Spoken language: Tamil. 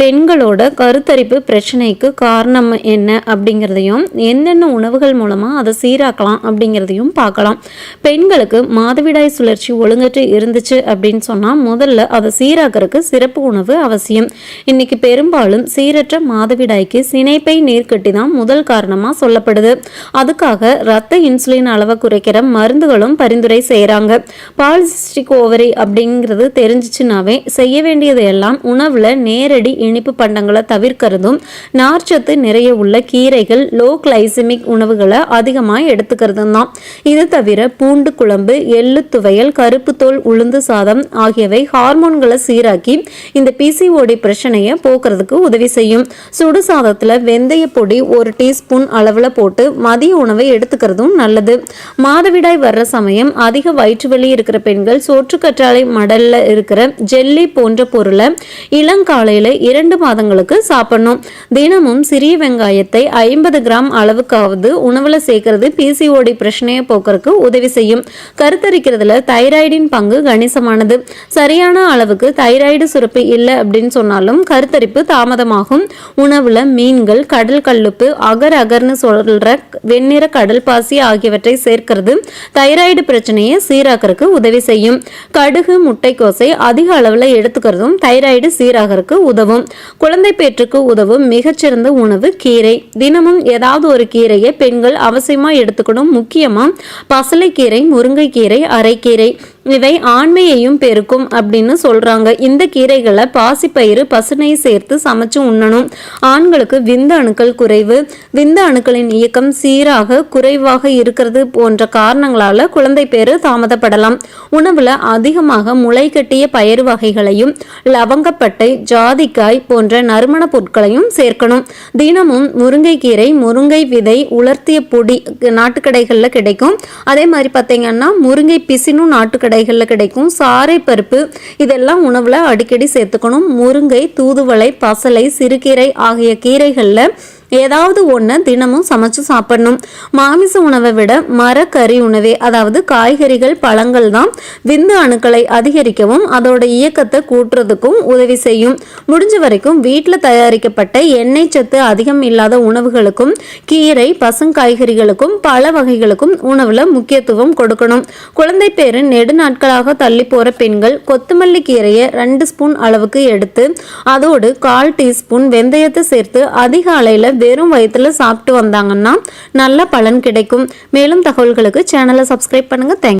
பெண்களோட கருத்தரிப்பு பிரச்சனைக்கு காரணம் என்ன அப்படிங்கிறதையும் என்னென்ன உணவுகள் மூலமாக அதை சீராக்கலாம் அப்படிங்கிறதையும் பார்க்கலாம். பெண்களுக்கு மாதவிடாய் சுழற்சி ஒழுங்கற்று இருந்துச்சு அப்படின்னு சொன்னால் முதல்ல அதை சீராக்கிறதுக்கு சிறப்பு உணவு அவசியம். இன்னைக்கு பெரும்பாலும் சீரற்ற மாதவிடாய்க்கு சினைப்பை நீர்க்கட்டி தான் முதல் காரணமாக சொல்லப்படுது. அதுக்காக ரத்த இன்சுலின் அளவை குறைக்கிற மருந்துகளும் பரிந்துரை செய்கிறாங்க பாலிசிஸ்டிக் ஓவரி அப்படிங்கிறது தெரிஞ்சிச்சுனாவே செய்ய வேண்டியது எல்லாம் உணவில் நேரடி இனிப்பு பண்டங்களை தவிர்க்கிறதும் நார்ச்சத்து நிறைய உள்ள கீரைகள் லோ கிளைசிமிக் உணவுகளை அதிகமாக எடுத்துக்கிறதும் தான். இது தவிர பூண்டு குழம்பு எள்ளு துவையல் கருப்பு தோல் உளுந்து சாதம் ஆகியவை ஹார்மோன்களை சீராக்கி இந்த பிசிஓடி பிரச்சனையை போக்குறதுக்கு உதவி செய்யும். சுடு சாதத்தில் வெந்தய பொடி ஒரு டீஸ்பூன் அளவில் போட்டு மதிய உணவை எடுத்துக்கிறதும் நல்லது. மாதவிடாய் வர்ற சமயம் அதிக வயிற்று வலி இருக்கிற பெண்கள் சோற்றுக்கற்றாழை மடல்ல இருக்கிற ஜெல்லி போன்ற பொருளை இளங்காலையில் இரண்டு மாதங்களுக்கு சாப்பிடணும். தினமும் சிறிய வெங்காயத்தை ஐம்பது கிராம் அளவுக்காவது உணவில் சேர்க்கறது பிசிஓடி பிரச்சனையை போக்குறதுக்கு உதவி செய்யும். கருத்தரிக்கிறதுல தைராய்டின் பங்கு கணிசமானது. சரியான அளவுக்கு தைராய்டு சுரப்பு இல்லை அப்படின்னு சொன்னாலும் கருத்தரிப்பு தாமதமாகும். உணவுல மீன்கள் கடல் கல்லுப்பு அகர் அகர்னு சொல்ற வெண்ணிற கடல் பாசி ஆகியவற்றை சேர்க்கிறது தைராய்டு பிரச்சனையை சீராக்கிறதுக்கு உதவி செய்யும். கடுகு முட்டைக்கோசை அதிக அளவில் எடுத்துக்கிறதும் தைராய்டு சீராகிறதுக்கு உதவும். குழந்தை பேற்றுக்கு உதவும் மிகச்சிறந்த உணவு கீரை. தினமும் ஏதாவது ஒரு கீரையை பெண்கள் அவசியமா எடுத்துக்கணும். முக்கியமா பசலைக்கீரை முருங்கைக்கீரை அரைக்கீரை. இவை ஆண்மையையும் பெருக்கும் அப்படின்னு சொல்றாங்க. இந்த கீரைகளை பாசிப்பயிறு பசுனை சேர்த்து சமைச்சு உண்ணணும். ஆண்களுக்கு விந்த அணுக்கள் குறைவு. விந்த அணுக்களின் இயக்கம் சீராக குறைவாக இருக்கிறது போன்ற காரணங்களால குழந்தை பேரு தாமதப்படலாம். உணவுல அதிகமாக முளை கட்டிய பயிறு வகைகளையும் லவங்கப்பட்டை ஜாதிக்காய் போன்ற நறுமண பொருட்களையும் சேர்க்கணும். தினமும் முருங்கைக்கீரை முருங்கை விதை உலர்த்திய பொடி நாட்டுக்கடைகளில் கிடைக்கும். அதே மாதிரி பார்த்தீங்கன்னா முருங்கை பிசினும் நாட்டுக்கடை கடைகளில் கிடைக்கும். சாறை பருப்பு இதெல்லாம் உணவில் அடிக்கடி சேர்த்துக்கணும். முருங்கை தூதுவளை பசலை சிறுகீரை ஆகிய கீரைகளில் ஏதாவது ஒன்று தினமும் சமைச்சு சாப்பிடணும். மாமிச உணவை விட மரக்கறி உணவே அதாவது காய்கறிகள் பழங்கள் தான் விந்து அணுக்களை அதிகரிக்கவும் அதோட இயக்கத்தை கூட்டுறதுக்கும் உதவி செய்யும். முடிஞ்ச வரைக்கும் வீட்டில் தயாரிக்கப்பட்ட எண்ணெய் சத்து அதிகம் இல்லாத உணவுகளுக்கும் கீரை பசுங்காய்கறிகளுக்கும் பல வகைகளுக்கும் உணவில் முக்கியத்துவம் கொடுக்கணும். குழந்தை பேரு நெடுநாட்களாக தள்ளி போகிற பெண்கள் கொத்தமல்லி கீரையை ரெண்டு ஸ்பூன் அளவுக்கு எடுத்து அதோடு கால் டீஸ்பூன் வெந்தயத்தை சேர்த்து அதிக அலையில் வெறும் வயிற்றுல சாப்பிட்டு வந்தாங்கன்னா நல்ல பலன் கிடைக்கும். மேலும் தகவல்களுக்கு சேனலை சப்ஸ்கிரைப் பண்ணுங்கள் தேங்க்